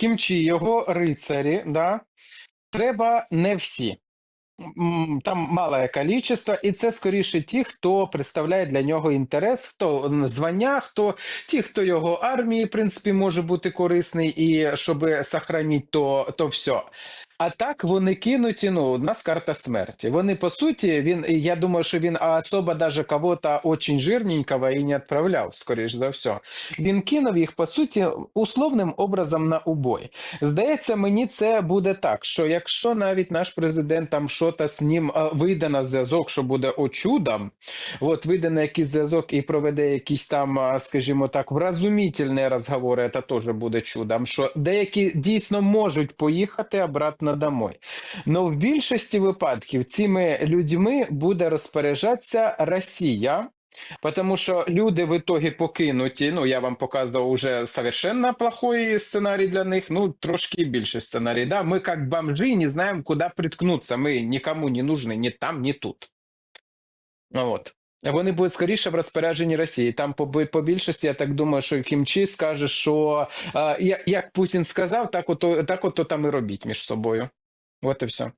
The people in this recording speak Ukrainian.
Кімчі, його рицарі, да, треба не всі. Там мале кількість, і це скоріше ті, хто представляє для нього інтерес, хто звання, хто ті, хто його армії, в принципі, може бути корисний, і щоб сохранити то, то все. А так вони кинуті. Ну, у нас карта смерті. Вони по суті, він я думаю, що він особо даже кого-то очень жирненького і не відправляв, скоріш за все. Він кинув їх по суті условним образом на убой. Здається, мені це буде так, що якщо навіть наш президент там щось з ним вийде на зв'язок, що буде о чудом, от вийде на якийсь зв'язок і проведе якісь там, скажімо так, вразумітельні розговори, це теж буде чудом. Що деякі дійсно можуть поїхати обратно домой. Но в більшості випадків цими людьми буде розпоряджатися Росія. Потому що люди в итоге покинуті. Ну, я вам показував уже совершенно плохой сценарій для них. Ну, трошки більше сценарій. Да? Ми, як бомжи, не знаємо, куди приткнутися. Ми нікому не нужны ні там, ні тут. Ну, От. Вони будуть скоріше в розпорядженні Росії. Там по, по більшості, я так думаю, що Кімчі скаже, що е, як, Путін сказав, так ото, так ото там і робіть між собою. От і все.